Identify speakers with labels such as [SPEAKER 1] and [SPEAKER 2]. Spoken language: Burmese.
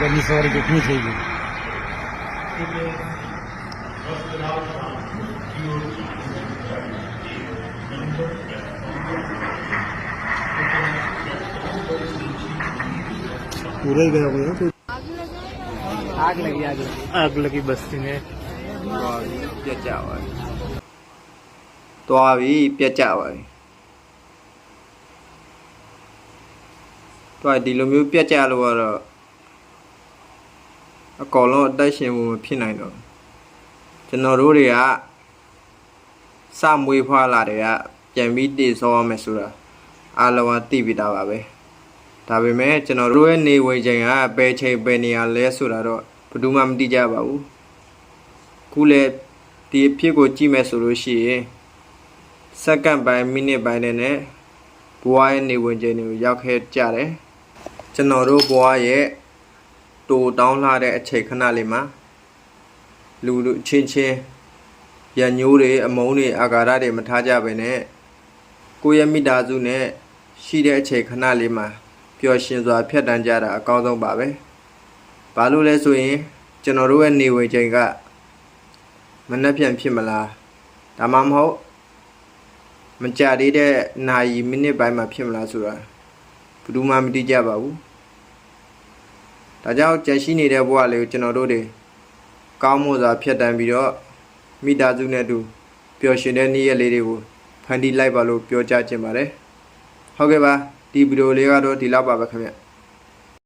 [SPEAKER 1] लोग सवारी देखनी चाहिए पूरा ही गया हुआ तो
[SPEAKER 2] आग लगी आग लगी।
[SPEAKER 1] आग लगी बस्ती में।
[SPEAKER 2] તો આવી પેચાવાળી તો આ ઢીલું મ્યુ પેચાલ વર အကောင်လုံးအသက်ရှင်မှုမဖြစ်နိုင်တော့ဘူးကျွန်တော်တို့တွေကစမွေးဖွားလာတွေကပြန်ပြီးတည်ဆောရမယ်ဆိုတာအားလုံးကသိပြီးသားပါပဲဒါပေမဲ့ကျွန်တော်တို့ရဲ့နေဝင်ချိန်ကဘယ်ချိန်ဘယ်နေရာလဲဆိုတာတော့ဘယ်သူမှမသိကြပါဘူးခုလေဒီအဖြစ်ကိုကြည့်မယ်ဆိုလို့ရှိရင်စက္ကန့်ပိုင်းမိနစ်ပိုင်းနဲ့နဲ့ဘွားရဲ့နေဝင်ချိန်တွေကိုရောက်ခဲ့ကြတယ်ကျွန်တော်တို့ဘွားရဲ့ တူတောင်းလာတဲ့အချိန်ခဏလေးမှာလူလူချင်းချင်းရညိုးတွေအမုန်းတွေအာဃာတတွေမထားကြပဲနဲ့ကိုယ့်ရဲ့မိသားစုနဲ့ရှိတဲ့အချိန်ခဏလေးမှာပျော်ရွှင်စွာဖြတ်တန်းကြတာအကောင်းဆုံးပါပဲဘာလို့လဲဆိုရင်ကျွန်တော်တို့ရဲ့နေဝင်ချိန်ကမနှက်ပြန်ဖြစ်မလားဒါမှမဟုတ်မကြသေးတဲ့နာရီမိနစ်ပိုင်းမှာဖြစ်မလားဆိုတာဘယ်သူမှမသိကြပါဘူး ဒါကြောင့်ကြံရှိနေတဲ့ဘဝလေးကိုကျွန်တော်တို့တွေကောင်းမွန်စွာဖြတ်တန်းပြီးတော့မိသားစုနဲ့အတူပျော်ရွှင်တဲ့နေ့ရက်လေးတွေကိုဖန်တီးလိုက်ပါလို့ပြောကြားချင်ပါတယ်ဟုတ်ကဲ့ပါဒီဗီဒီယိုလေးကတော့ဒီလောက်ပါပဲခင်ဗျ